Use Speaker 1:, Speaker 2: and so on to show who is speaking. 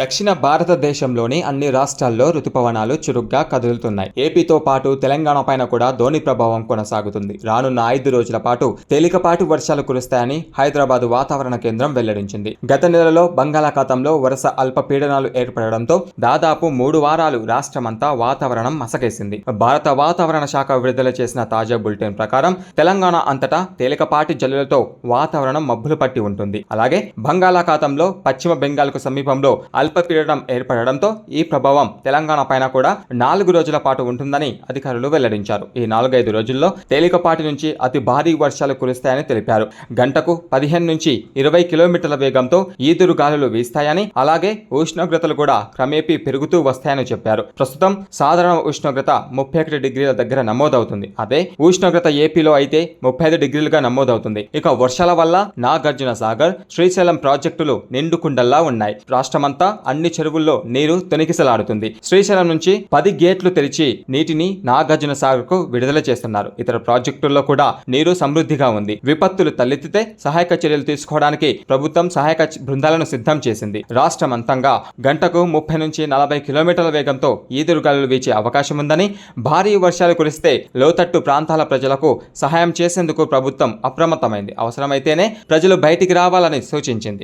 Speaker 1: దక్షిణ భారతదేశంలోని అన్ని రాష్ట్రాల్లో రుతుపవనాలు చురుగ్గా కదులుతున్నాయి. ఏపీతో పాటు తెలంగాణ పైన కూడా ధోని ప్రభావం కొనసాగుతుంది. రానున్న ఐదు రోజుల పాటు తేలికపాటి వర్షాలు కురుస్తాయని హైదరాబాద్ వాతావరణ కేంద్రం వెల్లడించింది. గత నెలలో బంగాళాఖాతంలో వరుస అల్పపీడనాలు ఏర్పడడంతో దాదాపు మూడు వారాలు రాష్ట్రమంతా వాతావరణం మసకేసింది. భారత వాతావరణ శాఖ విడుదల చేసిన తాజా బులెటిన్ ప్రకారం తెలంగాణ అంతటా తేలికపాటి జల్లులతో వాతావరణం మబ్బులు పట్టి ఉంటుంది. అలాగే బంగాళాఖాతంలో పశ్చిమ బెంగాల్కు సమీపంలో అల్పపీడనం ఏర్పడడంతో ఈ ప్రభావం తెలంగాణ పైన కూడా నాలుగు రోజుల పాటు ఉంటుందని అధికారులు వెల్లడించారు. ఈ నాలుగైదు రోజుల్లో తేలికపాటి నుంచి అతి భారీ వర్షాలు కురుస్తాయని తెలిపారు. గంటకు పదిహేను నుంచి ఇరవై కిలోమీటర్ల వేగంతో ఈదురు గాలులు వీస్తాయని అలాగే ఉష్ణోగ్రతలు కూడా క్రమేపీ పెరుగుతూ వస్తాయని చెప్పారు. ప్రస్తుతం సాధారణ ఉష్ణోగ్రత ముప్పై ఒకటి డిగ్రీల దగ్గర నమోదవుతుంది. అదే ఉష్ణోగ్రత ఏపీలో అయితే ముప్పై ఐదు డిగ్రీలుగా నమోదవుతుంది. ఇక వర్షాల వల్ల నాగార్జున సాగర్ శ్రీశైలం ప్రాజెక్టులు నిండుకుండల్లా ఉన్నాయి. రాష్ట్రమంతా అన్ని చెరువుల్లో నీరు తొనికిసలాడుతుంది శ్రీశైలం నుంచి పది గేట్లు తెరిచి నీటిని నాగార్జున సాగర్కు విడుదల చేస్తున్నారు. ఇతర ప్రాజెక్టుల్లో కూడా నీరు సమృద్ధిగా ఉంది. విపత్తులు తలెత్తితే సహాయక చర్యలు తీసుకోవడానికి ప్రభుత్వం సహాయక బృందాలను సిద్ధం చేసింది. రాష్ట్రమంతంగా గంటకు ముప్పై నుంచి నలభై కిలోమీటర్ల వేగంతో ఈదురుగాలు వీచే అవకాశం ఉందని భారీ వర్షాలు కురిస్తే లోతట్టు ప్రాంతాల ప్రజలకు సహాయం చేసేందుకు ప్రభుత్వం అప్రమత్తమైంది. అవసరమైతేనే ప్రజలు బయటికి రావాలని సూచించింది.